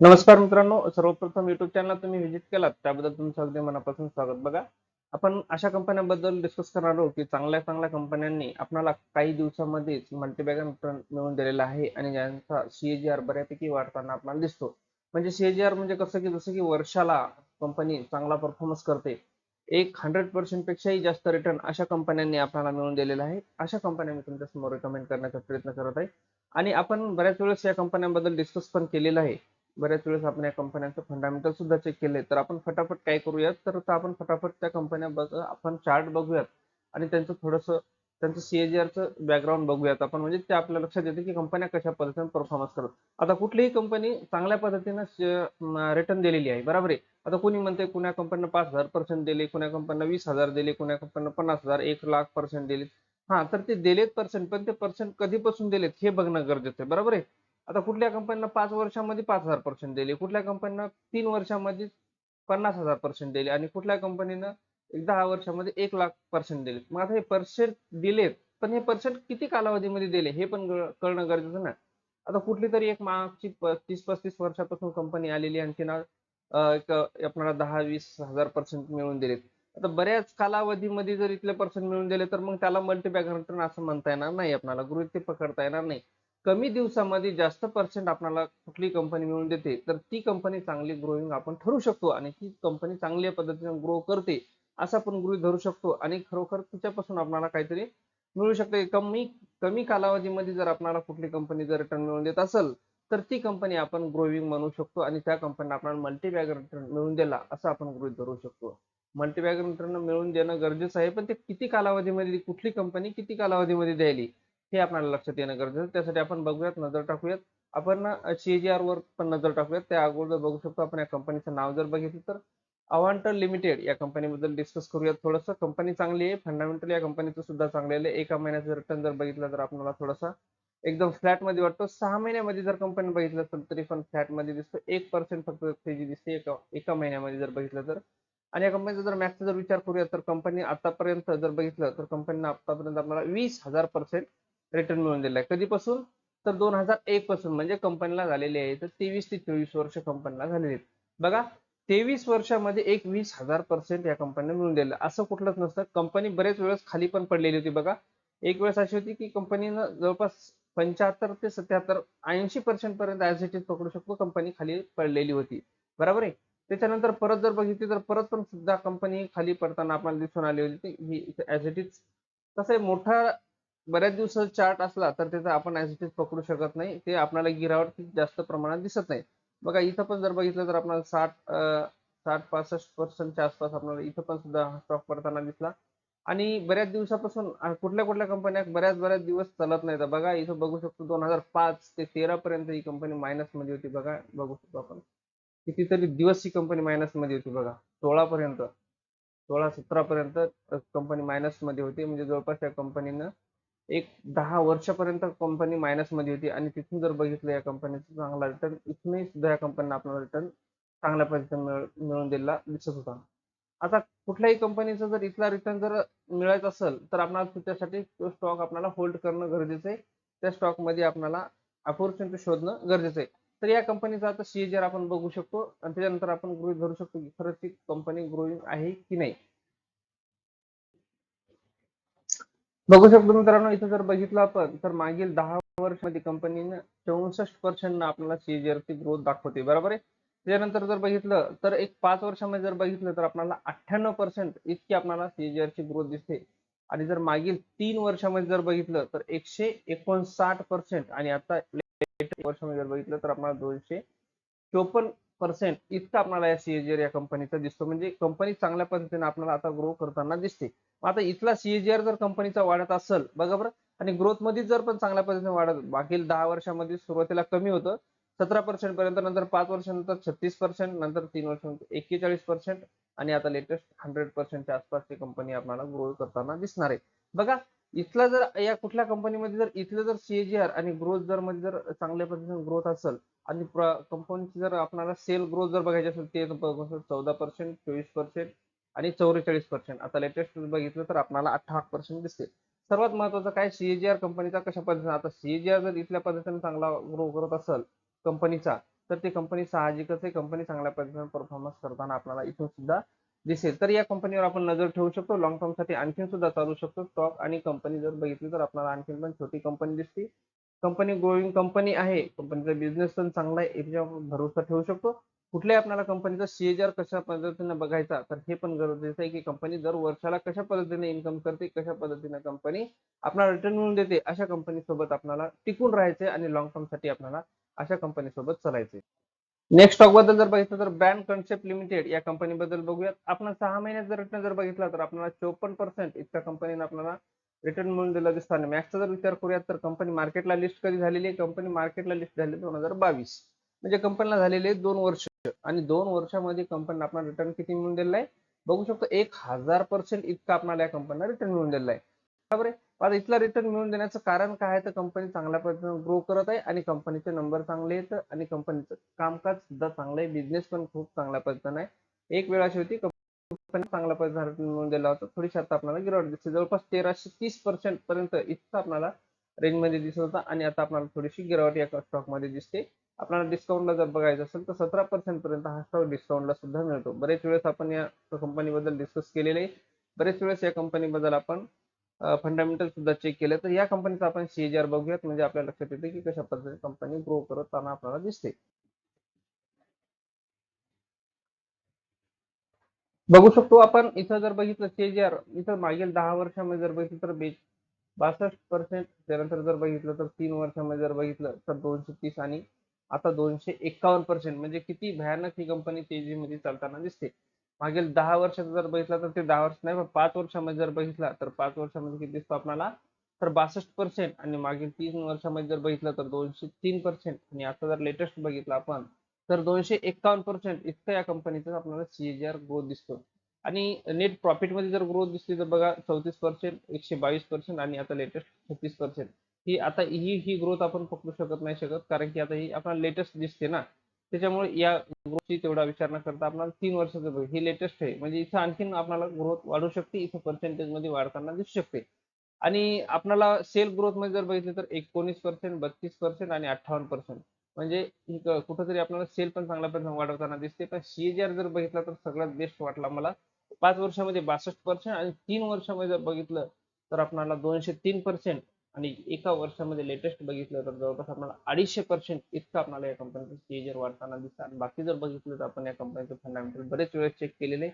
नमस्कार मित्रांनो सर्वप्रथम युट्यूब चॅनल तुम्ही व्हिजिट केलात त्याबद्दल तुमचं अगदी मनापासून स्वागत. बघा आपण अशा कंपन्यांबद्दल डिस्कस करणार आहोत की चांगल्या चांगल्या कंपन्यांनी आपल्याला काही दिवसामध्येच मल्टीबॅगन रिटर्न मिळवून दिलेला आहे आणि ज्यांचा सीएजीआर बऱ्यापैकी वाढताना आपल्याला दिसतो. म्हणजे सीएजीआर म्हणजे कसं की जसं की वर्षाला कंपनी चांगला परफॉर्मन्स करते. एक हंड्रेड पर्सेंट पेक्षाही जास्त रिटर्न अशा कंपन्यांनी आपल्याला मिळवून दिलेला आहे. अशा कंपन्या मी तुमच्यासमोर रेकमेंड करण्याचा प्रयत्न करत आहे. आणि आपण बऱ्याच वेळेस या कंपन्यांबद्दल डिस्कस पण केलेलं आहे. बऱ्याच वेळेस आपण या कंपन्यांचं फंडामेंटल सुद्धा चेक केले तर आपण फटाफट काय करूयात? तर आपण फटाफट त्या कंपन्या आपण चार्ट बघूयात. आणि त्यांचं थोडंसं त्यांचं सीएजीआरचं बॅकग्राऊंड बघूयात आपण. म्हणजे ते आपल्या लक्षात येते की कंपन्या कशा पद्धतीने परफॉर्मन्स करत आता कुठलीही कंपनी चांगल्या पद्धतीनं रिटर्न दिलेली आहे. बरोबर आहे? आता कोणी म्हणते कुण्या कंपनीनं पाच हजार पर्सेंट दिले कुण्या कंपनीनं वीस हजार दिले कुण्या कंपनीनं पन्नास हजार एक लाख पर्सेंट दिले. हा तर ते दिलेत पर्सेंट पण ते पर्सेंट कधीपासून दिलेत हे बघणं गरजेचं आहे. बरोबर आहे? आता कुठल्या कंपनीनं पाच वर्षामध्ये पाच हजार पर्सेंट दिले? कुठल्या कंपनीनं तीन वर्षामध्ये पन्नास हजार पर्सेंट दिले? आणि कुठल्या कंपनीनं एक दहा वर्षामध्ये एक लाख पर्सेंट दिले? मग आता हे पर्सेंट दिलेत पण हे पर्सेंट किती कालावधीमध्ये दिले? हे पण कळणं गरजेचं ना. आता कुठली तरी एक मागची तीस पस्तीस वर्षापासून कंपनी आलेली आणखी ना एक आपल्याला दहा वीस हजार पर्सेंट मिळवून दिलेत. आता बऱ्याच कालावधीमध्ये जर इथले पर्सेंट मिळून दिले तर मग त्याला मल्टीबॅग रिटर्न असं म्हणता येणार नाही आपल्याला. गृहित पकडता येणार नाही. कमी दिवसामध्ये जास्त पर्सेंट आपल्याला कुठली कंपनी मिळवून देते तर ती कंपनी चांगली ग्रोईंग आपण ठरू शकतो आणि ती कंपनी चांगल्या पद्धतीने ग्रो करते असं आपण गृहित धरू शकतो. आणि खरोखर तिच्यापासून आपल्याला काहीतरी मिळू शकते. कमी कमी कालावधीमध्ये जर आपल्याला कुठली कंपनी जर रिटर्न मिळवून देत असेल तर ती कंपनी आपण ग्रोविंग म्हणू शकतो आणि त्या कंपनीला आपल्याला मल्टीबॅग रिटर्न मिळवून दिला असं आपण गृहित धरू शकतो. मल्टीबॅग रिटर्न मिळवून देणं गरजेचं आहे पण ते किती कालावधीमध्ये कुठली कंपनी किती कालावधीमध्ये द्यायली? हे आपल्याला लक्षात येणं गरजेचं त्यासाठी आपण बघूयात नजर टाकूयात. आपण सीजीआर वर पण नजर टाकूयात. त्या अगोदर बघू शकतो आपण या कंपनीचं नाव जर बघितलं तर अवांटर लिमिटेड या कंपनीबद्दल डिस्कस करूयात थोडंसं. कंपनी चांगली आहे. फंडामेंटल या कंपनीचं सुद्धा चांगलेलं आहे. एका महिन्याचं रिटर्न जर बघितलं तर आपल्याला थोडासा एकदम फ्लॅटमध्ये वाटतो. सहा महिन्यामध्ये जर कंपनी बघितलं तर तरी पण फ्लॅटमध्ये दिसतो. एक पर्सेंट फक्त तेजी दिसते. एका एका महिन्यामध्ये जर बघितलं तर. आणि या कंपनीचा जर मॅथचा जर विचार करूया तर कंपनी आतापर्यंत जर बघितलं तर कंपनीनं आतापर्यंत आपल्याला वीस हजार पर्सेंट रिटर्न मिळून दिला आहे कधीपासून? तर दोन हजार एक पासून. म्हणजे कंपनीला झालेले आहे. तर तेवीस ते चोवीस वर्ष कंपनीला झालेली आहेत. बघा तेवीस वर्षामध्ये एक वीस हजार पर्सेंट या कंपनीने मिळून दिलं. असं कुठलंच नसतं. कंपनी बरेच वेळेस खाली पण पडलेली होती बघा. एक वेळेस अशी होती की कंपनीनं जवळपास पंच्याहत्तर ते सत्याहत्तर ऐंशी पर्सेंट पर्यंत ऍज इट इज पकडू शकतो. कंपनी खाली पडलेली होती. बरोबर आहे? त्याच्यानंतर परत जर बघितली तर परत पण सुद्धा कंपनी खाली पडताना आपल्याला दिसून आली होती. ही ऍज इट इज कसं आहे? मोठा बऱ्याच दिवसाचा चार्ट असला तर त्याचा आपण ॲज इट इज पकडू शकत नाही. ते आपल्याला गिरावरती जास्त प्रमाणात दिसत नाही. बघा इथं पण जर बघितलं तर आपल्याला साठ साठ पासष्ट पर्सेंटच्या आसपास आपल्याला इथं पण सुद्धा स्टॉक पडताना दिसला. आणि बऱ्याच दिवसापासून कुठल्या कुठल्या कंपन्या बऱ्याच बऱ्याच दिवस चालत नाहीत. बघा इथं बघू शकतो दोन हजार पाच ते तेरा पर्यंत ही कंपनी मायनसमध्ये होती बघा. बघू शकतो आपण. कितीतरी दिवस ही कंपनी मायनसमध्ये होती बघा. सोळा पर्यंत सोळा सतरा पर्यंत कंपनी मायनसमध्ये होती. म्हणजे जवळपास त्या कंपनीनं एक दहा वर्षापर्यंत कंपनी मायनसमध्ये होती आणि तिथून जर बघितलं या कंपनीचा चांगला रिटर्न इथूनही सुद्धा या कंपनीला आपल्याला रिटर्न चांगल्या पद्धतीने मिळ- दिलेला दिसत होता. आता कुठल्याही कंपनीचा जर इथला रिटर्न जर मिळायचा असेल तर आपल्याला त्यासाठी तो स्टॉक आपल्याला होल्ड करणं गरजेचं आहे. त्या स्टॉकमध्ये आपल्याला अपॉर्च्युनिटी शोधणं गरजेचं आहे. तर या कंपनीचा आता सीएजर आपण बघू शकतो. आणि त्याच्यानंतर आपण गृहित धरू शकतो की खरंच ती कंपनी ग्रोईंग आहे की नाही. बघू शकतो मित्रांनो इथं जर बघितलं आपण तर मागील दहा वर्षामध्ये कंपनीनं चौसष्ट पर्सेंट आपल्याला CAGR ची ग्रोथ दाखवते बरोबर आहे? त्याच्यानंतर जर बघितलं तर एक पाच वर्षामध्ये जर बघितलं तर आपल्याला अठ्ठ्याण्णव पर्सेंट इतकी आपल्याला CAGR ग्रोथ दिसते. आणि जर मागील तीन वर्षामध्ये जर बघितलं तर एकशे एकोणसाठ पर्सेंट आणि आता वर्षामध्ये जर बघितलं तर आपल्याला दोनशे चोपन्न पर्सेंट इतका आपल्याला या सीएजीआर या कंपनीचा दिसतो. म्हणजे कंपनी चांगल्या पद्धतीने आपल्याला आता ग्रो करताना दिसते. आता इथला सीएजीआर जर कंपनीचा वाढत असेल बघा बरं. आणि ग्रोथमध्ये जर पण चांगल्या पद्धतीने वाढत मागील दहा वर्षामध्ये सुरुवातीला कमी होतं. सतरा पर्सेंट पर्यंत नंतर पाच वर्षानंतर छत्तीस पर्सेंट नंतर तीन वर्षानंतर एक्केचाळीस पर्सेंट आणि आता लेटेस्ट हंड्रेड पर्सेंटच्या आसपासची कंपनी आपल्याला ग्रो करताना दिसणार आहे. बघा इथला जर या कुठल्या कंपनीमध्ये जर इथलं जर सीएजीआर आणि ग्रोथ जर मध्ये जर चांगल्या पद्धतीने ग्रोथ असेल आणि कंपनीची जर आपल्याला सेल ग्रोथ जर बघायची असेल ते चौदा पर्सेंट चोवीस पर्सेंट आणि चौवेचाळीस पर्सेंट आता लेटेस्ट बघितलं तर आपल्याला अठ्ठावन्न पर्सेंट दिसते सर्वात महत्वाचं काय? सीएजीआर कंपनीचा कशा पद्धतीने? आता सीएजीआर जर इथल्या पद्धतीने चांगला ग्रो करत असेल कंपनीचा तर ती कंपनी साहजिकच आहे. कंपनी चांगल्या पद्धतीने परफॉर्मन्स करताना आपल्याला इथून सुद्धा दिसेल. तर या कंपनीवर आपण नजर ठेवू शकतो. लॉंग टर्मसाठी आणखीन सुद्धा चालू शकतो स्टॉक आणि कंपनी जर बघितली तर आपल्याला आणखी पण छोटी कंपनी दिसते. कंपनी ग्रोईंग कंपनी आहे. कंपनीचा बिझनेस पण चांगला आहे. याच्यावर भरोसा ठेवू शकतो. कुठल्याही आपल्याला कंपनीचा सीएजआर कशा पद्धतीने बघायचा तर हे पण गरजेचं आहे की कंपनी दर वर्षाला कशा पद्धतीने इन्कम करते कशा पद्धतीने कंपनी आपल्याला रिटर्न मिळून देते अशा कंपनी सोबत आपल्याला टिकून राहायचे आणि लॉंग टर्मसाठी आपल्याला अशा कंपनी सोबत चालायचे. नेक्स्ट स्टॉकबद्दल जर बघितलं तर ब्रँड कन्सेप्ट लिमिटेड या कंपनी बद्दल बघूयात. आपण सहा महिन्यात जर रिटर्न जर बघितला तर आपल्याला चोपन्न पर्सेंट इतक्या कंपनीने आपल्याला रिटर्न मिळून दिला दिसतो आणि मॅक्सचा जर विचार करूयात तर कंपनी मार्केटला लिस्ट कधी झालेली आहे? कंपनी मार्केटला लिस्ट झाली दोन हजार बावीस. म्हणजे कंपनीला झालेले दोन वर्ष. आणि दोन वर्षामध्ये कंपनीला आपला रिटर्न किती मिळून दिलेला आहे? बघू शकतो एक हजार पर्सेंट इतका आपल्याला या कंपनीला रिटर्न मिळून दिलेला आहे. बरोबर आहे आता इथला रिटर्न मिळून देण्याचं कारण काय आहे? तर कंपनी चांगल्या पद्धतीने ग्रो करत आहे आणि कंपनीचे नंबर चांगले आहेत आणि कंपनीचं कामकाज सुद्धा चांगलं आहे. बिझनेस पण खूप चांगल्या पद्धतीने आहे. एक वेळ अशी होती कंपनी चांगल्या पद्धतीने रिटर्न मिळून दिला होता. थोडीशी आता आपल्याला गिरावट दिसते जवळपास तेराशे तीस पर्सेंट पर्यंत इतका आपल्याला रेंजमध्ये दिसत होता आणि आता आपल्याला थोडीशी गिरावट या स्टॉकमध्ये दिसते. आपल्याला डिस्काउंटला जर बघायचं असेल तर सतरा पर्सेंट पर्यंत हा स्टॉक डिस्काउंटला सुद्धा मिळतो. बरेच वेळेस आपण या कंपनीबद्दल डिस्कस केलेले आहे. बरेच वेळेस या कंपनीबद्दल आपण फंडामेंटल सुद्धा चेक केले. तर या कंपनीचा आपण सीएजीआर बघूयात. म्हणजे आपल्या लक्षात येते की कशा पद्धतीने कंपनी ग्रो करताना आपल्याला दिसते बघू शकतो आपण इथं जर बघितलं सीएजीआर इथं मागील दहा वर्षामध्ये जर बघितलं तर बेच बासष्ट पर्सेंट त्यानंतर जर बघितलं तर तीन वर्षामध्ये जर बघितलं तर दोनशे तीस आणि आता दोनशे एक्कावन्न पर्सेंट म्हणजे किती भयानक ही कंपनी तेजीमध्ये चालताना दिसते. मागील दहा वर्षात जर बघितला तर ते दहा वर्ष नाही पण पाच वर्षामध्ये जर बघितला तर पाच वर्षामध्ये किती दिसतो आपल्याला? तर बासष्ट पर्सेंट आणि मागील तीन वर्षामध्ये जर बघितलं तर दोनशे तीन पर्सेंट आणि आता जर लेटेस्ट बघितलं आपण तर दोनशे एकावन्न पर्सेंट इतकं या कंपनीचा आपल्याला सीएजीआर ग्रोथ दिसतो. आणि नेट प्रॉफिटमध्ये जर ग्रोथ दिसली तर बघा चौतीस पर्सेंट एकशे बावीस पर्सेंट आणि आता लेटेस्ट छत्तीस पर्सेंट ही आता ही ही ग्रोथ आपण पकडू शकत नाही शकत. कारण की आता ही आपल्याला लेटेस्ट दिसते ना. त्याच्यामुळे या ग्रोथची तेवढा विचार न करता आपल्याला तीन वर्षाचं बघ ही लेटेस्ट आहे. म्हणजे इथं आणखीन आपल्याला ग्रोथ वाढू शकते. इथं पर्सेंटेजमध्ये वाढताना दिसू शकते. आणि आपल्याला सेल ग्रोथमध्ये जर बघितलं तर एकोणीस पर्सेंट बत्तीस पर्सेंट आणि अठ्ठावन्न पर्सेंट म्हणजे कुठंतरी आपल्याला सेल पण चांगल्या पद्धतीने वाढवताना दिसते. पण सीएजीआर जर बघितला तर सगळ्यात बेस्ट वाटला मला पाच वर्षामध्ये बासष्ट पर्सेंट आणि तीन वर्षामध्ये जर बघितलं तर आपल्याला दोनशे तीन पर्सेंट आणि एका वर्षामध्ये लेटेस्ट बघितलं तर जवळपास आपल्याला अडीचशे पर्सेंट इतकं आपल्याला या कंपनीचं सीएजर वाढताना दिसतं. आणि बाकी जर बघितलं तर आपण या कंपनीचं फंडामेंटल बरेच वेळेस चेक केलेले.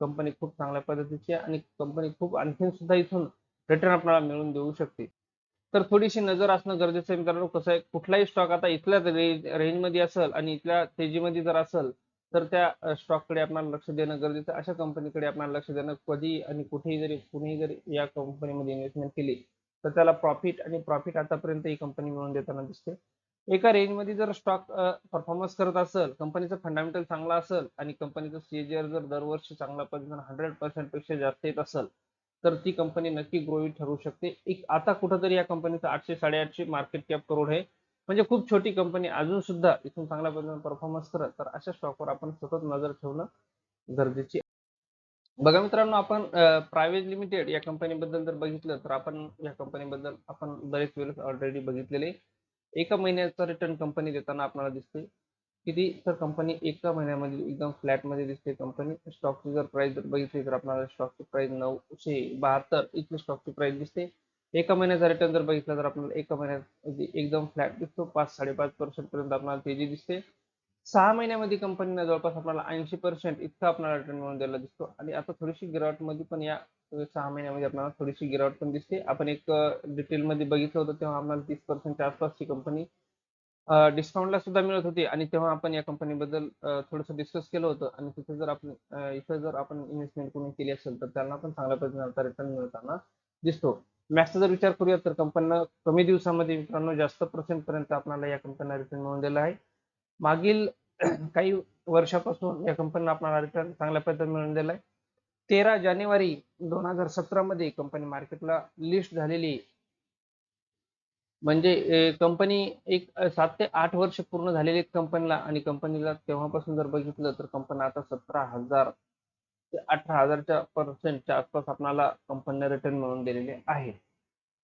कंपनी खूप चांगल्या पद्धतीची आहे आणि कंपनी खूप आणखीन सुद्धा इथून रिटर्न आपल्याला मिळवून देऊ शकते. तर थोडीशी नजर असणं गरजेचं आहे. मित्रांनो कसं आहे कुठलाही स्टॉक आता इथल्याच रेंजमध्ये असेल आणि इथल्या तेजीमध्ये जर असेल तर त्या स्टॉककडे आपल्याला लक्ष देणं गरजेचं अशा कंपनीकडे आपल्याला लक्ष देणं कधी आणि कुठेही जरी कुणीही जरी या कंपनीमध्ये इन्व्हेस्टमेंट केली तर त्याला प्रॉफिट आणि प्रॉफिट आतापर्यंत ही कंपनी मिळवून देताना दिसते. एका रेंजमध्ये जर स्टॉक परफॉर्मन्स करत असेल कंपनीचं फंडामेंटल चांगला असेल आणि कंपनीचं सीएजीआर जर दरवर्षी चांगल्या पद्धतीने हंड्रेड पर्सेंटपेक्षा जास्त येत असेल तर ती कंपनी नक्की ग्रोही ठरू शकते. एक आता कुठंतरी या कंपनीचं आठशे साडेआठशे मार्केट कॅप करोड आहे. म्हणजे खूप छोटी कंपनी अजून सुद्धा इथून चांगल्या पद्धतीने परफॉर्मन्स करत तर अशा स्टॉकवर आपण सतत नजर ठेवणं गरजेची बघा मित्रांनो आपण प्रायव्हेट लिमिटेड या कंपनीबद्दल जर बघितलं तर आपण या कंपनीबद्दल आपण बरेच वेळेस ऑलरेडी बघितलेले. एका महिन्याचा रिटर्न कंपनी देताना आपल्याला दिसते किती तर कंपनी एका महिन्यामध्ये एकदम फ्लॅटमध्ये दिसते कंपनी स्टॉकची जर प्राइस जर बघितली तर आपल्याला स्टॉकची प्राइस नऊशे बहात्तर इथली स्टॉकची प्राइस दिसते. एका महिन्याचा रिटर्न जर बघितला तर आपल्याला एका महिन्यात एकदम फ्लॅट दिसतो. पाच साडेपाच पर्सेंट पर्यंत आपल्याला तेजी दिसते. सहा महिन्यामध्ये कंपनीनं जवळपास आपल्याला ऐंशी पर्सेंट इतका आपल्याला रिटर्न मिळून दिलेला दिसतो. आणि आता थोडीशी गिरावटमध्ये पण या सहा महिन्यामध्ये आपल्याला थोडीशी गिरावट पण दिसते. आपण एक डिटेल मध्ये बघितलं होतं तेव्हा आपल्याला तीस पर्सेंटच्या आसपासची कंपनी डिस्काउंटला सुद्धा मिळत होती. आणि तेव्हा आपण या कंपनीबद्दल थोडंसं डिस्कस केलं होतं. आणि तिथे जर आपण इथं जर आपण इन्व्हेस्टमेंट कोणी केली असेल तर त्यांना पण चांगल्या पद्धतीने रिटर्न मिळताना दिसतो. मॅक्सचा जर विचार करूया तर कंपनीनं कमी दिवसामध्ये मित्रांनो जास्त पर्सेंट पर्यंत आपल्याला या कंपनीला रिटर्न मिळून दिला आहे. मागील काही वर्षापासून या कंपनीला आपल्याला रिटर्न चांगल्या पद्धतीने मिळून दिलाय. आहे तेरा जानेवारी दोन हजार सतरा मध्ये कंपनी मार्केटला लिस्ट झालेली. म्हणजे कंपनी एक सात ते आठ वर्ष पूर्ण झालेली कंपनीला आणि कंपनीला तेव्हापासून जर बघितलं तर कंपनी आता सतरा हजार ते अठरा हजारच्या पर्सेंटच्या आसपास आपल्याला कंपनीने रिटर्न मिळवून दिलेले आहे.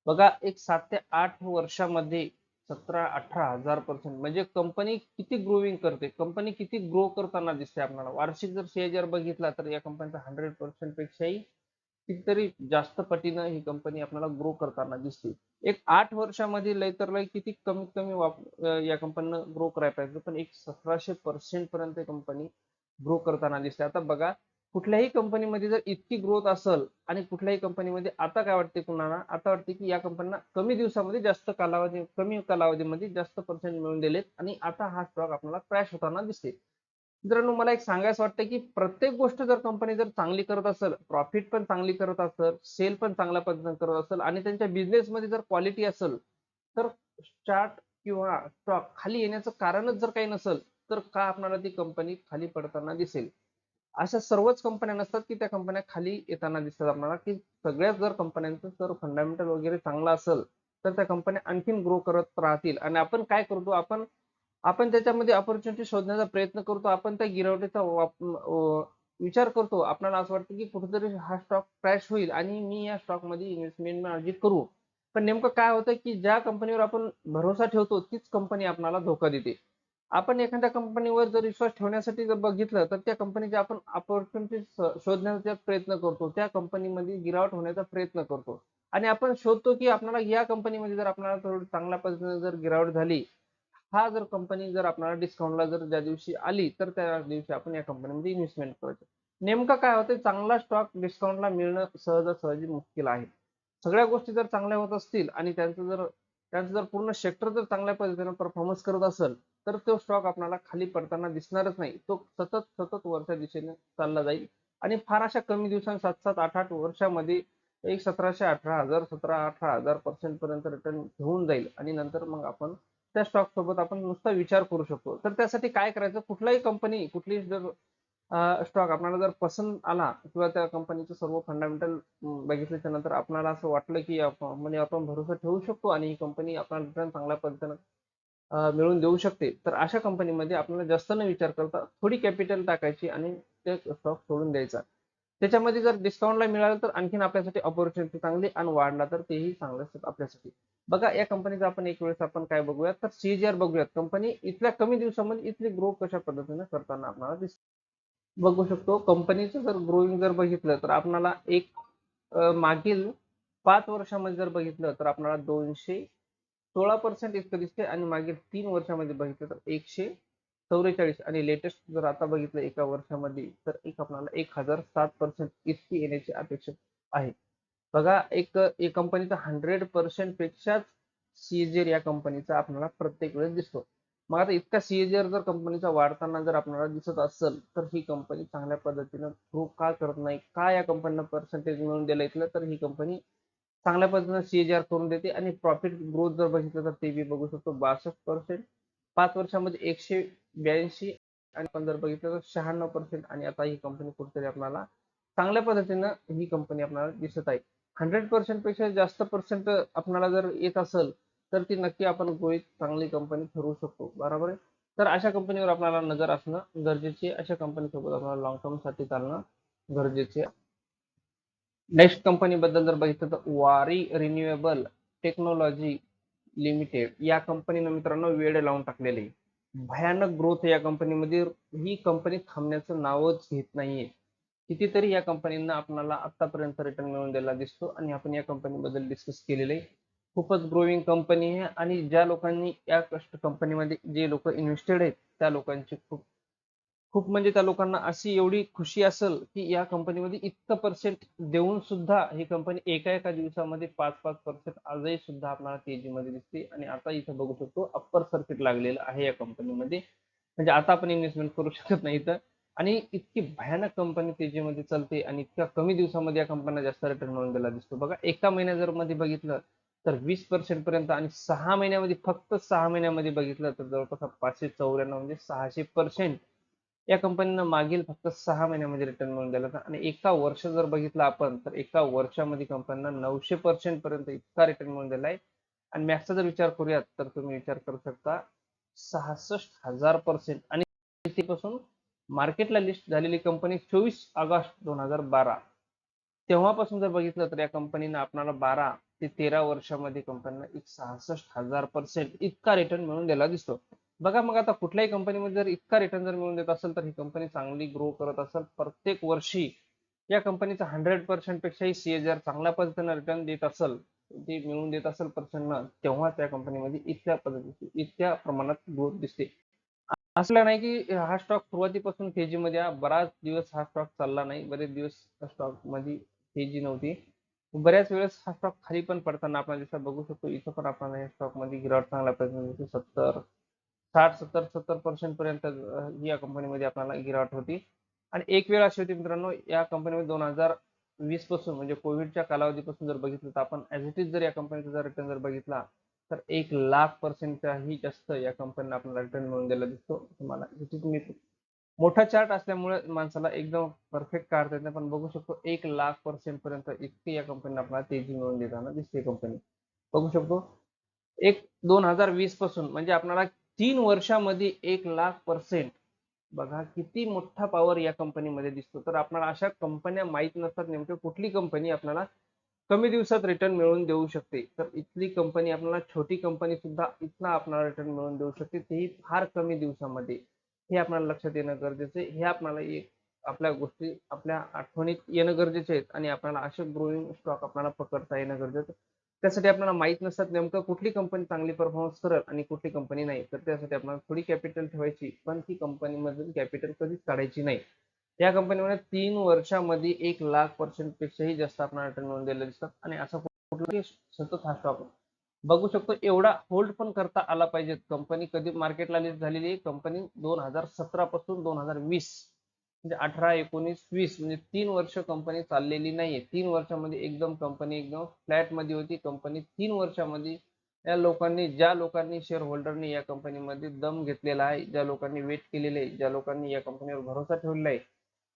बघा एक सात ते आठ वर्षामध्ये सतरा अठरा हजार पर्सेंट म्हणजे कंपनी किती ग्रोविंग करते? कंपनी किती ग्रो करताना दिसते आपल्याला? वार्षिक जर शेअर बघितला तर या कंपनीचा हंड्रेड पर्सेंट पेक्षाही कितीतरी जास्त पटीनं ही कंपनी आपल्याला ग्रो करताना दिसते. एक आठ वर्षामध्ये लय तर लय किती कमीत कमी वाप या कंपनीनं ग्रो करायला पाहिजे. पण एक सतराशे पर्सेंट पर्यंत कंपनी ग्रो करताना दिसते आता बघा कुठल्याही कंपनीमध्ये जर इतकी ग्रोथ असेल आणि कुठल्याही कंपनीमध्ये आता काय वाटते कुणाला? आता वाटते की या कंपनीला कमी दिवसामध्ये जास्त कालावधी कमी कालावधीमध्ये जास्त पर्सेंट मिळून दिलेत आणि आता हा स्टॉक आपल्याला क्रॅश होताना दिसते मित्रांनो मला एक सांगायचं वाटतं की प्रत्येक गोष्ट जर कंपनी जर चांगली करत असेल प्रॉफिट पण चांगली करत असेल सेल पण चांगल्या पद्धतीने करत असेल आणि त्यांच्या बिझनेसमध्ये मध्ये जर क्वालिटी असेल तर चार्ट किंवा स्टॉक खाली येण्याचं कारणच जर काही नसेल तर का आपल्याला ती कंपनी खाली पडताना दिसेल? अशा सर्वच कंपन्या नसतात की त्या कंपन्या खाली येताना दिसतात आपल्याला. की सगळ्याच जर कंपन्यांचं जर फंडामेंटल वगैरे चांगला असेल तर त्या कंपन्या आणखीन ग्रो करत राहतील. आणि आपण काय करतो? आपण आपण त्याच्यामध्ये ऑपॉर्च्युनिटी शोधण्याचा प्रयत्न करतो. आपण त्या गिरावटीचा विचार करतो. आपल्याला असं वाटतं की कुठेतरी हा स्टॉक क्रॅश होईल आणि मी या स्टॉकमध्ये इन्व्हेस्टमेंट अर्जित करू. पण नेमकं काय होतं की ज्या कंपनीवर आपण भरोसा ठेवतो तीच कंपनी आपल्याला धोका देते. आपण एखाद्या कंपनीवर जर विश्वास ठेवण्यासाठी जर बघितलं तर त्या कंपनीचे आपण ऑपॉर्च्युनिटी शोधण्याचा प्रयत्न करतो. त्या कंपनीमध्ये गिरावट होण्याचा प्रयत्न करतो. आणि आपण शोधतो की आपल्याला या कंपनीमध्ये जर आपल्याला थोडं चांगल्या पद्धतीने जर गिरावट झाली हा जर कंपनी जर आपल्याला डिस्काउंटला जर ज्या दिवशी आली तर त्या दिवशी आपण या कंपनीमध्ये इन्व्हेस्टमेंट करायचं. नेमकं काय होतं चांगला स्टॉक डिस्काउंटला मिळणं सहजासहजी मुश्किल आहे. सगळ्या गोष्टी जर चांगल्या होत असतील आणि त्यांचं जर त्यांचं जर पूर्ण सेक्टर जर चांगल्या पद्धतीने परफॉर्मन्स करत असेल तर तो स्टॉक आपल्याला खाली पडताना दिसणारच नाही. तो सतत सतत वरच्या दिशेने चालला जाईल. आणि फार अशा कमी दिवसांत सात सात आठ आठ वर्षामध्ये एक सतराशे अठरा हजार सतरा अठरा हजार पर्सेंट पर्यंत रिटर्न घेऊन जाईल. आणि नंतर मग आपण त्या स्टॉक सोबत आपण नुसता विचार करू शकतो. तर त्यासाठी काय करायचं? कुठलाही कंपनी कुठली जर स्टॉक आपल्याला जर पसंत आला किंवा त्या कंपनीचं सर्व फंडामेंटल बघितल्याच्या नंतर आपल्याला असं वाटलं की म्हणजे आपण भरोसा ठेवू शकतो आणि ही कंपनी आपला रिटर्न चांगल्या पद्धतीनं मिळवून देऊ शकते. तर अशा कंपनीमध्ये आपल्याला जास्त न विचार करता थोडी कॅपिटल टाकायची आणि ते स्टॉक सोडून द्यायचा. त्याच्यामध्ये जर डिस्काउंटला मिळालं तर आणखीन आपल्यासाठी ऑपॉर्च्युनिटी चांगली आणि वाढला तर तेही चांगलं असतात आपल्यासाठी. बघा या कंपनीचा आपण एक वेळेस आपण काय बघूयात? तर सीजीआर बघूयात. कंपनी इथल्या कमी दिवसामध्ये इथली ग्रो कशा पद्धतीने करताना आपल्याला दिसते. बघू शकतो कंपनीचं जर ग्रोईंग जर बघितलं तर आपल्याला एक मागील पाच वर्षामध्ये जर बघितलं तर आपल्याला दोनशे सोळा पर्सेंट इतकं दिसते आणि मागील तीन वर्षामध्ये बघितलं तर एकशे चौवेचाळीस आणि लेटेस्ट जर आता बघितलं एका वर्षामध्ये तर एक आपल्याला एक हजार सात पर्सेंट इतकी येण्याची अपेक्षा आहे. बघा एक एक कंपनीचा हंड्रेड पर्सेंट पेक्षाच सीएजीआर या कंपनीचा आपल्याला प्रत्येक वेळेस दिसतो. मग आता इतका सीएजीआर जर कंपनीचा वाढताना जर आपल्याला दिसत असेल तर ही कंपनी चांगल्या पद्धतीनं ग्रो का करत नाही का या कंपनीला पर्सेंटेज मिळून दिलं इथलं तर ही कंपनी चांगल्या पद्धतीने सीएजीआर करून देते आणि प्रॉफिट ग्रोथ जर बघितलं तर ते बी बघू शकतो. बासष्ट पर्सेंट पाच वर्षामध्ये एकशे ब्याऐंशी आणि आपण जर बघितलं तर शहाण्णव पर्सेंट आणि आता ही कंपनी कुठेतरी आपल्याला चांगल्या पद्धतीनं ही कंपनी आपल्याला दिसत आहे. हंड्रेड पर्सेंटपेक्षा जास्त पर्सेंट आपल्याला जर येत असेल तर ती नक्की आपण गोळीत चांगली कंपनी ठरवू शकतो. बरोबर आहे? तर अशा कंपनीवर आपल्याला नजर असणं गरजेचे अशा कंपनीसोबत आपल्याला लॉंग टर्मसाठी चालणं गरजेचे आहे. नेक्स्ट कंपनी बद्दल जर बघितलं तर वारी रिन्युएबल टेक्नॉलॉजी लिमिटेड या कंपनीनं मित्रांनो वेळ लावून टाकलेले भयानक ग्रोथ या कंपनीमध्ये ही कंपनी थांबण्याचं नावच घेत नाहीये. कितीतरी या कंपनींना आपल्याला आतापर्यंत रिटर्न मिळवून दिला दिसतो आणि आपण या कंपनीबद्दल डिस्कस केलेलं आहे. खूपच ग्रोविंग कंपनी आहे आणि ज्या लोकांनी या कष्ट कंपनीमध्ये जे लोक इन्व्हेस्टेड आहेत त्या लोकांची खूप खूप म्हणजे त्या लोकांना अशी एवढी खुशी असेल की या कंपनीमध्ये इतकं पर्सेंट देऊन सुद्धा ही कंपनी एका एका दिवसामध्ये पाच पाच पर्सेंट आजही सुद्धा आपल्याला तेजीमध्ये दिसते. आणि आता इथं बघू शकतो अप्पर सर्किट लागलेलं आहे या कंपनीमध्ये म्हणजे आता आपण इन्व्हेस्टमेंट करू शकत नाही तर आणि इतकी भयानक कंपनी तेजीमध्ये चालते आणि इतक्या कमी दिवसामध्ये या कंपन्या जास्त रिटर्न मिळून गेला दिसतो. बघा एका महिन्या जर मध्ये बघितलं तर वीस पर्सेंट पर्यंत आणि सहा महिन्यामध्ये फक्त सहा महिन्यामध्ये बघितलं तर जवळपास पाचशे चौऱ्याण्णव म्हणजे सहाशे पर्सेंट या कंपनीनं मागील फक्त सहा महिन्यामध्ये रिटर्न मिळून दिला होता. आणि एका वर्ष जर बघितलं आपण तर एका वर्षामध्ये कंपनीला नऊशे पर्सेंट पर्यंत इतका रिटर्न मिळून दिला आहे आणि मॅक्सचा जर विचार करूयात तर तुम्ही विचार करू शकता सहासष्ट हजार पर्सेंट आणि तिथपासून मार्केटला लिस्ट झालेली कंपनी चोवीस ऑगस्ट दोन हजार बारा. तेव्हापासून जर बघितलं तर या कंपनीनं आपल्याला बारा ते तेरा वर्षामध्ये कंपनीला एक सहासष्ट हजार पर्सेंट इतका रिटर्न मिळून दिला दिसतो. बघा मग आता कुठल्याही कंपनीमध्ये जर इतका रिटर्न जर मिळून देत असेल तर ही कंपनी चांगली ग्रो करत असेल. प्रत्येक वर्षी या कंपनीचा हंड्रेड पर्सेंट पेक्षाही सीएजआर चांगल्या पद्धतीने रिटर्न देत असेल ते मिळून देत असेल पर्सेंट तेव्हा त्या कंपनीमध्ये इतक्या पद्धतीची इतक्या प्रमाणात ग्रोथ दिसते. असलं नाही की हा स्टॉक सुरुवातीपासून तेजीमध्ये मध्ये बराच दिवस हा स्टॉक चालला नाही. बरेच दिवस स्टॉकमध्ये तेजी नव्हती. बऱ्याच वेळेस हा स्टॉक खाली पण पडताना आपण जसं बघू शकतो इथं पण आपण या स्टॉकमध्ये गिरावट चांगल्या पद्धतीने सत्तर साठ सत्तर सत्तर पर्सेंट पर्यंत या कंपनीमध्ये आपल्याला गिरावट होती. आणि एक वेळ अशी होती मित्रांनो या कंपनीमध्ये दोन हजार वीसपासून म्हणजे कोविडच्या कालावधीपासून जर बघितलं तर आपण ॲज इट इज जर या कंपनीचा जर रिटर्न जर बघितला तर एक लाख पर्सेंटचाही जास्त या कंपनीला आपल्याला रिटर्न मिळून दिला दिसतो. तुम्हाला तुम्ही मोठा चार्ट असल्यामुळे माणसाला एकदम परफेक्ट काढता येत नाही पण बघू शकतो एक लाख पर्सेंट पर्यंत इतकी या कंपनीला आपल्याला तेजी मिळून देताना दिसते कंपनी बघू शकतो? एक दोन हजार वीसपासून म्हणजे आपल्याला तीन वर्षामध्ये एक लाख पर्सेंट बघा किती मोठा पॉवर या कंपनीमध्ये दिसतो. तर आपल्याला अशा कंपन्या माहीत नसतात नेमकं कुठली कंपनी आपल्याला कमी दिवसात रिटर्न मिळवून देऊ शकते. तर इथली कंपनी आपल्याला छोटी कंपनी सुद्धा इथला आपल्याला रिटर्न मिळवून देऊ शकते. तेही फार कमी दिवसामध्ये. हे आपल्याला लक्षात येणं गरजेचं आहे. हे आपल्याला एक आपल्या गोष्टी आपल्या आठवणीत येणं गरजेचे आहेत आणि आपल्याला असे ग्रोईंग स्टॉक आपल्याला पकडता येणं गरजेचं आहे. त्यासाठी आपल्याला माहीत नसतात नेमकं कुठली कंपनी चांगली परफॉर्मन्स करेल आणि कुठली कंपनी नाही. तर त्यासाठी आपल्याला थोडी कॅपिटल ठेवायची पण ती कंपनीमधून कॅपिटल कधीच काढायची नाही. या कंपनीमध्ये तीन वर्षामध्ये एक लाख पर्सेंट पेक्षाही जास्त आपल्याला रिटर्न मिळून दिलेलं दिसतात आणि असं कुठलाही सतत हा स्टॉक बघू शकतो एवढा होल्ड पण करता आला पाहिजे कंपनी कधी मार्केटला लिस्ट झालेली कंपनी दोन हजार सतरा पासून दोन हजार वीस. म्हणजे अठरा एकोणीस वीस म्हणजे तीन वर्ष कंपनी चाललेली नाहीये. तीन वर्षामध्ये एकदम कंपनी एकदम फ्लॅटमध्ये होती. कंपनी तीन वर्षामध्ये या लोकांनी ज्या लोकांनी शेअर होल्डरनी या कंपनीमध्ये दम घेतलेला आहे ज्या लोकांनी वेट केलेले आहे ज्या लोकांनी या कंपनीवर भरोसा ठेवलेला आहे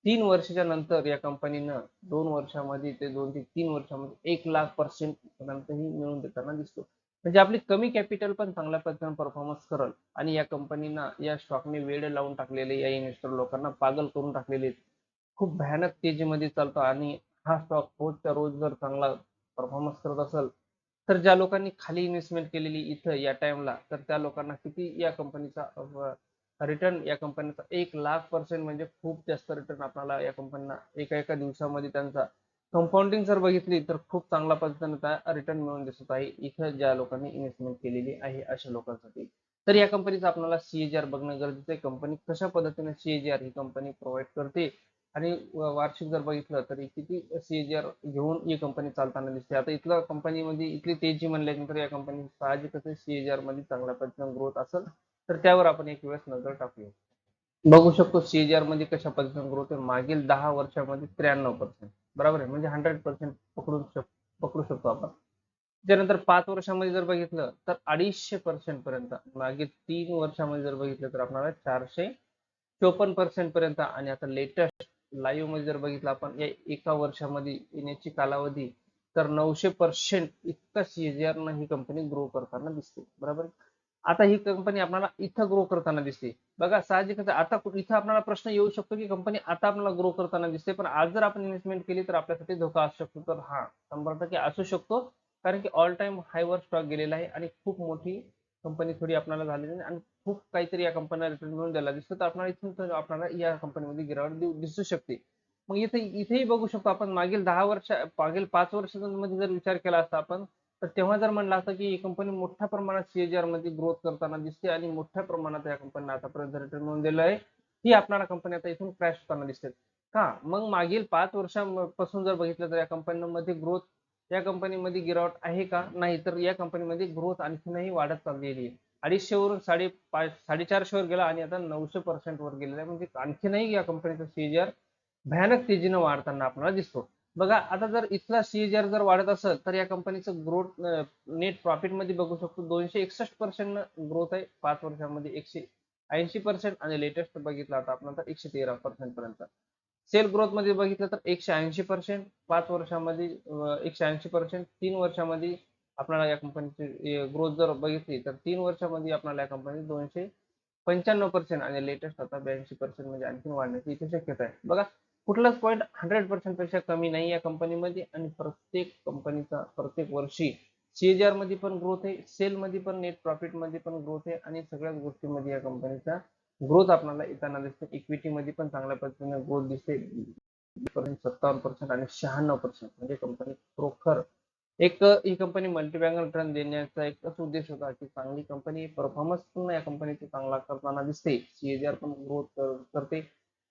तीन वर्षाच्या नंतर या कंपनीनं दोन वर्षामध्ये ते दोन ते तीन वर्षामध्ये एक लाख पर्सेंट पर्यंतही मिळवून देताना दिसतो. म्हणजे आपली कमी कॅपिटल पण चांगल्या पद्धतीने परफॉर्मन्स करल. आणि या कंपनीना या स्टॉकने वेळ लावून टाकलेले या इन्व्हेस्टर लोकांना पागल करून टाकलेले खूप भयानक तेजीमध्ये चालतो आणि हा स्टॉक रोजच्या रोज जर चांगला परफॉर्मन्स करत असेल तर ज्या लोकांनी खाली इन्व्हेस्टमेंट केलेली इथं या टाइमला तर त्या लोकांना किती या कंपनीचा रिटर्न या कंपनीचा एक लाख पर्सेंट म्हणजे खूप जास्त रिटर्न आपल्याला या कंपनीना एका एका दिवसामध्ये त्यांचा कंपाऊंडिंग जर बघितली तर खूप चांगल्या पद्धतीने रिटर्न मिळून दिसत आहे. इथं ज्या लोकांनी इन्व्हेस्टमेंट केलेली आहे अशा लोकांसाठी. तर या कंपनीचं आपल्याला सीएजीआर बघणं गरजेचं आहे. कंपनी कशा पद्धतीने सीएजीआर ही कंपनी प्रोव्हाइड करते? आणि वार्षिक जर बघितलं तर किती सीएजीआर घेऊन ही कंपनी चालताना दिसते? आता इथल्या कंपनीमध्ये इथली तेजी म्हणल्यानंतर या कंपनी साहजिकच सीएजीआरमध्ये चांगल्या पद्धतीने ग्रोथ असेल तर त्यावर आपण एक वेळेस नजर टाकूया. बघू शकतो सीएजीआरमध्ये कशा पद्धतीने ग्रोथ आहे? मागील दहा वर्षामध्ये त्र्याण्णव पर्सेंट बरोबर आहे. म्हणजे हंड्रेड पर्सेंट पकडू शक पकडू शकतो आपण. त्यानंतर पाच वर्षामध्ये जर बघितलं तर अडीचशे पर्सेंट पर्यंत मागील तीन वर्षामध्ये जर बघितलं तर आपल्याला चारशे चोपन्न पर्सेंट पर्यंत आणि आता लेटेस्ट लाईव्हमध्ये जर बघितलं आपण या एका वर्षामध्ये येण्याची कालावधी तर नऊशे पर्सेंट इतका सीजीआर ही कंपनी ग्रो करताना दिसते. बरोबर आता ही कंपनी आपल्याला इथं ग्रो करताना दिसते. बघा साहजिकच आता इथं आपल्याला प्रश्न येऊ शकतो की कंपनी आता आपल्याला ग्रो करताना दिसते पण आज जर आपण इन्व्हेस्टमेंट केली तर आपल्यासाठी धोका असू शकतो. तर हा शंभर टक्के असू शकतो कारण की ऑल टाइम हायवर स्टॉक गेलेला आहे आणि खूप मोठी कंपनी थोडी आपल्याला झालेली आहे आणि खूप काहीतरी या कंपनीला रिटर्न मिळून द्यायला दिसतो तर आपल्याला इथून आपल्याला या कंपनीमध्ये गिरावट दिसू शकते. मग इथे इथेही बघू शकतो आपण मागील दहा वर्ष मागील पाच वर्षांमध्ये जर विचार केला असता आपण तर तेव्हा जर म्हणलं असतं की ही कंपनी मोठ्या प्रमाणात सीएजीआरमध्ये ग्रोथ करताना दिसते आणि मोठ्या प्रमाणात या कंपनीला आतापर्यंत रिटर्न मिळून दिलं आहे ही आपल्याला कंपनी आता इथून क्रॅश होताना दिसते. का? मग मागील पाच वर्षांपासून जर बघितलं तर या कंपनीमध्ये ग्रोथ या कंपनीमध्ये गिरावट आहे का? नाही तर या कंपनीमध्ये ग्रोथ आणखीनही वाढत चाललेली आहे. अडीचशे वरून साडे पाच साडेचारशे वर गेला आणि आता नऊशे पर्सेंट वर गेलेला आहे. म्हणजे आणखीनही या कंपनीचा सीएजीआर भयानक तेजीनं वाढताना आपल्याला दिसतो. बघा आता जर इथला सीएजीआर जर वाढत असेल तर या कंपनीचं ग्रोथ नेट प्रॉफिटमध्ये बघू शकतो. दोनशे एकसष्ट पर्सेंट ग्रोथ आहे पाच वर्षामध्ये. एकशे ऐंशी पर्सेंट आणि लेटेस्ट बघितलं आता आपण तर एकशे तेरा पर्सेंट पर्यंत. सेल ग्रोथमध्ये बघितलं तर एकशे ऐंशी पर्सेंट पाच वर्षामध्ये एकशे ऐंशी पर्सेंट तीन वर्षामध्ये आपल्याला या कंपनीची ग्रोथ जर बघितली तर तीन वर्षामध्ये आपल्याला या कंपनी दोनशे पंच्याण्णव पर्सेंट आणि लेटेस्ट आता ब्याऐंशी पर्सेंट म्हणजे आणखी वाढण्याची इथे शक्यता आहे. बघा कुठलाच पॉईंट हंड्रेड पर्सेंटपेक्षा कमी नाही या कंपनीमध्ये आणि प्रत्येक कंपनीचा प्रत्येक वर्षी सीएजीआरमध्ये पण ग्रोथ आहे सेल मध्ये पण नेट प्रॉफिटमध्ये पण ग्रोथ आहे आणि सगळ्याच गोष्टीमध्ये या कंपनीचा ग्रोथ आपल्याला येताना दिसते इक्विटी मध्ये पण चांगल्या पद्धतीने ग्रोथ दिसते सत्तावन्न पर्सेंट आणि शहाण्णव पर्सेंट म्हणजे कंपनी खरोखर एक ही कंपनी मल्टीबँक रिटर्न देण्याचा एकच उद्देश होता की चांगली कंपनी परफॉर्मन्स पण या कंपनीचा चांगला करताना दिसते. सीएजीआर पण ग्रोथ करते.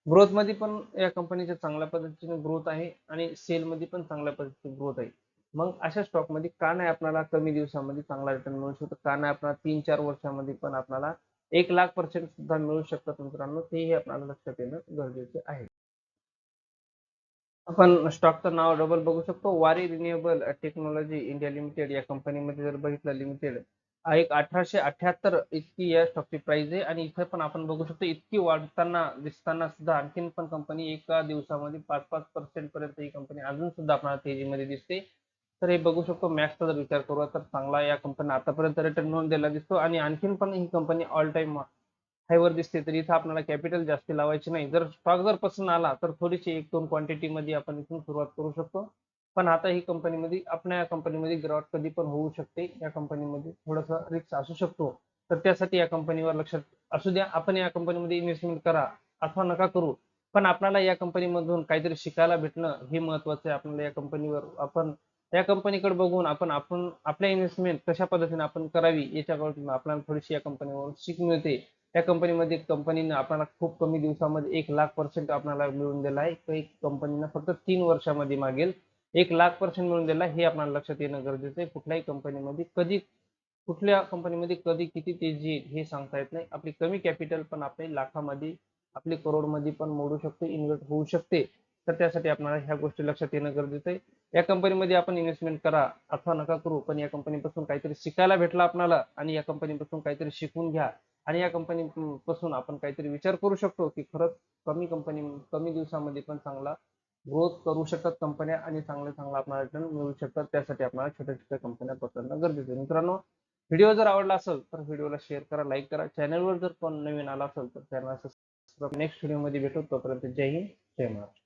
ग्रोथमध्ये पण या कंपनीच्या चांगल्या पद्धतीने ग्रोथ आहे आणि सेल मध्ये पण चांगल्या पद्धतीने ग्रोथ आहे. मग अशा स्टॉकमध्ये का नाही आपल्याला कमी दिवसामध्ये चांगला रिटर्न मिळू शकतो? का नाही आपल्याला तीन चार वर्षामध्ये पण आपल्याला एक लाख पर्सेंट सुद्धा मिळू शकतात मित्रांनो? तेही आपल्याला लक्षात येणं गरजेचे आहे. आपण स्टॉकचं नाव डबल बघू शकतो. वारी रिन्युएबल टेक्नॉलॉजी इंडिया लिमिटेड या कंपनीमध्ये जर बघितलं लिमिटेड एक अठराशे अठ्याहत्तर इतकी या स्टॉकची प्राइस आहे. आणि इथे पण आपण बघू शकतो इतकी वाढताना दिसताना सुद्धा आणखीन पण कंपनी एका दिवसामध्ये पाच पाच पर्सेंट पर्यंत ही कंपनी अजून सुद्धा आपल्याला तेजीमध्ये दिसते. तर हे बघू शकतो मॅक्सचा जर विचार करू तर चांगला या कंपनी आतापर्यंत रिटर्न नोंदलेला दिला दिसतो. आणि आणखीन पण ही कंपनी ऑल टाइम हायवर दिसते. तर इथं आपल्याला कॅपिटल जास्त लावायची नाही. जर स्टॉक जर पसंत आला तर थोडीशी एक दोन क्वांटिटी मध्ये आपण इथून सुरुवात करू शकतो. पण आता ही कंपनीमध्ये आपल्या या कंपनीमध्ये ग्रॉट कधी पण होऊ शकते. या कंपनीमध्ये थोडासा रिस्क असू शकतो. तर त्यासाठी या कंपनीवर लक्षात असू द्या. आपण या कंपनीमध्ये इन्व्हेस्टमेंट करा अथवा नका करू. पण आपल्याला या कंपनीमधून काहीतरी शिकायला भेटणं हे महत्वाचं आहे. आपल्याला या कंपनीवर आपण या कंपनीकडे बघून आपण आपण आपल्या इन्व्हेस्टमेंट कशा पद्धतीने आपण करावी याच्याकडून आपल्याला थोडीशी या कंपनीवरून शिक मिळते. या कंपनीमध्ये कंपनीनं आपल्याला खूप कमी दिवसामध्ये एक लाख पर्सेंट आपल्याला मिळून दिला आहे. तर एक कंपनीनं फक्त तीन वर्षामध्ये मागेल. एक लाख पर्सेंट मिळून दिला हे आपल्याला लक्षात येणं गरजेचं आहे. कुठल्याही कंपनीमध्ये कधी कुठल्या कंपनीमध्ये कधी किती तेजी येईल हे सांगता येत नाही. आपली कमी कॅपिटल पण आपली लाखामध्ये आपली करोडमध्ये पण मोडू शकते इन्व्हेस्ट होऊ शकते. तर त्यासाठी आपल्याला ह्या गोष्टी लक्षात येणं गरजेचं आहे. या कंपनीमध्ये आपण इन्व्हेस्टमेंट करा अथवा नका करू पण या कंपनीपासून काहीतरी शिकायला भेटलं आपल्याला आणि या कंपनीपासून काहीतरी शिकून घ्या. आणि या कंपनीपासून आपण काहीतरी विचार करू शकतो की खरंच कमी कंपनी कमी दिवसामध्ये पण चांगला ग्रोथ करू शकतात कंपन्या आणि चांगले चांगला आपल्याला रिटर्न मिळू शकतात. त्यासाठी आपल्याला छोट्या छोट्या कंपन्या पकडणं गरजेचं आहे. मित्रांनो व्हिडिओ जर आवडला असेल तर व्हिडिओला शेअर करा लाईक करा. चॅनलवर जर कोण नवीन आला असेल तर चॅनल नेक्स्ट व्हिडिओमध्ये भेटू. तोपर्यंत जय हिंद जय महाराष्ट्र.